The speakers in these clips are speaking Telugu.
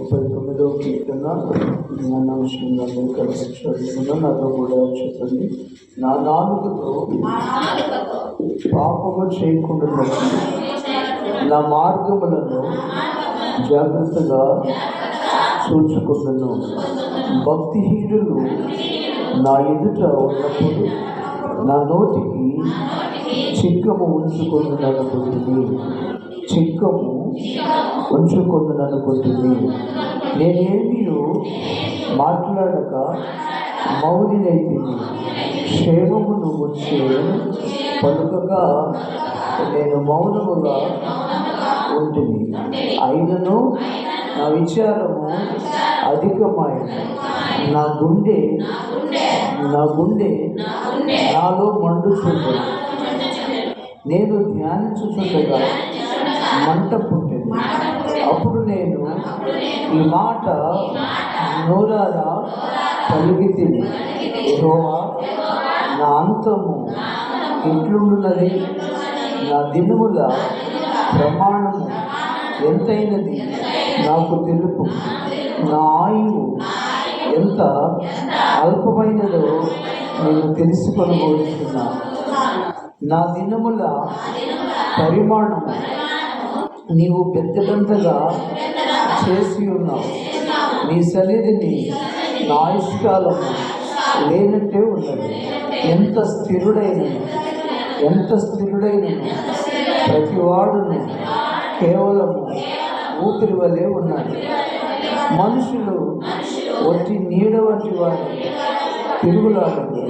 ముప్పై తొమ్మిదవ కీర్తన. జ్ఞానాంశంగా మీరు కలిసి చదువుకున్న నాతో కూడా చెప్పండి. నా నాలుగుతో పాపము చేయకుండా నా మార్గములను జాగ్రత్తగా చూచుకుంటున్నాను భక్తిహీనులు నా ఎదుట ఉన్నప్పుడు నా నోటికి చిక్కము ఉంచుకుంటున్ననుకుంటుంది చిక్కము ఉంచుకుంటున్ననుకుంటుంది నేనేమీ మాట్లాడక మౌనినైతిని. క్షేమమును వచ్చే పలుకగా నేను మౌనముగా ఉంటుంది అయినను నా విచారము అధికమైంది నా గుండె నా గుండె నాలో మండుచుంటుంది నేను ధ్యానించుచుండగా మంట పుట్టింది. అప్పుడు నేను ఈ మాట నోరారా పలికితిని యెహోవా నా అంతము ఎట్లుండున్నది నా దినుముల ప్రమాణము ఎంతైనది నాకు తెలుపు. నా ఆయువు ఎంత అల్పమైనదో నేను తెలుసుకొనబోతున్నాను నా దినముల పరిమాణము నీవు పెద్దదంతగా చేసి ఉన్నావు. నీ సన్నిధిని నా ఆయుష్కాలము లేనట్టే ఉన్నది. ఎంత స్థిరుడైన ఎంత స్థిరుడైన ప్రతివాడును కేవలము ఊపిరి వలె ఉన్నాడు మనుషులు ఒట్టి నీడ వంటి వారు తిరుగులాడదు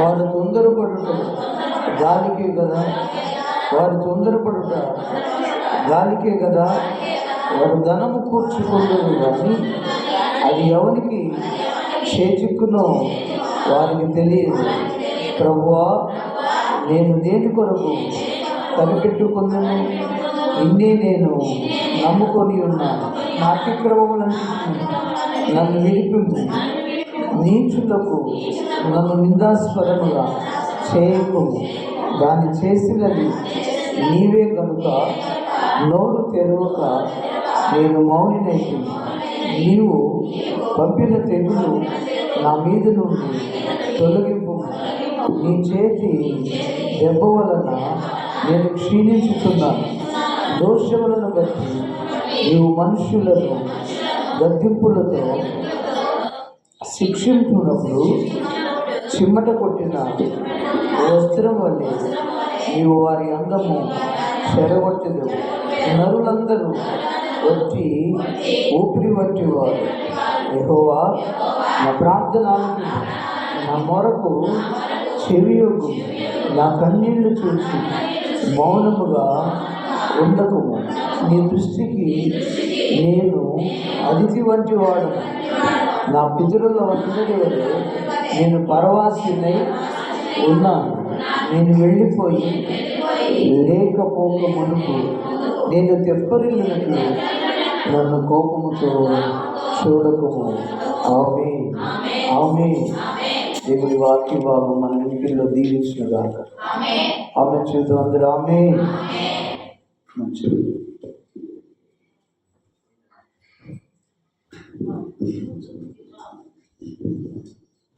వారు తొందరపడుతున్నారు గాలికే కదా? వారు తొందరపడుట గాలికే కదా? వారు ధనము కూర్చుకుంటారు కానీ అది ఎవరికి చేచిక్కునో వారికి తెలియదు. ప్రభువా నేను దేని కొరకు కనిపెట్టుకున్నాను ఇన్నే నేను నమ్ముకొని ఉన్నాను నా అతిక్రమములను నన్ను విడిపింపు నీచులకు నన్ను నిందాస్పదముగా చేయకు దాన్ని చేసినది నీవే కనుక నోరు తెరవక నేను మౌనినైతే. నీవు పంపిన తెగులు నా మీద నుండి తొలగింపు. నీ చేతి దెబ్బ వలన నేను క్షీణించుతున్నాను. దోషములను బట్టి నీవు మనుషులను గద్దింపులతో శిక్షించినప్పుడు చిమ్మట కొట్టిన వస్త్రం వల్లే నీవు వారి అందము చెరగొట్టదు నరులందరూ వచ్చి ఊపిరి వంటి వారు ఎహోవా నా ప్రార్థన నా మొరకు చెవియొగ్గు నా కన్నీళ్ళు చూసి మౌనముగా ఉండకు నీ దృష్టికి నేను అతిథి వంటి వాడు నా పితరుల వంటి వలె నేను పరవాసినై ఉన్నాను. నేను వెళ్ళిపోయి లేకపోక మునుపు నేను తెప్పరిల్లినట్లు నన్ను కోపముతో చూడకము. ఆమె ఆమె దేవుడి వాక్య బాబు మన ఇంటిలో దీవించిన గాక ఆమె చూద్దాం అందరూ ఆమె మంచిది.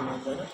বিনিয়োগ করে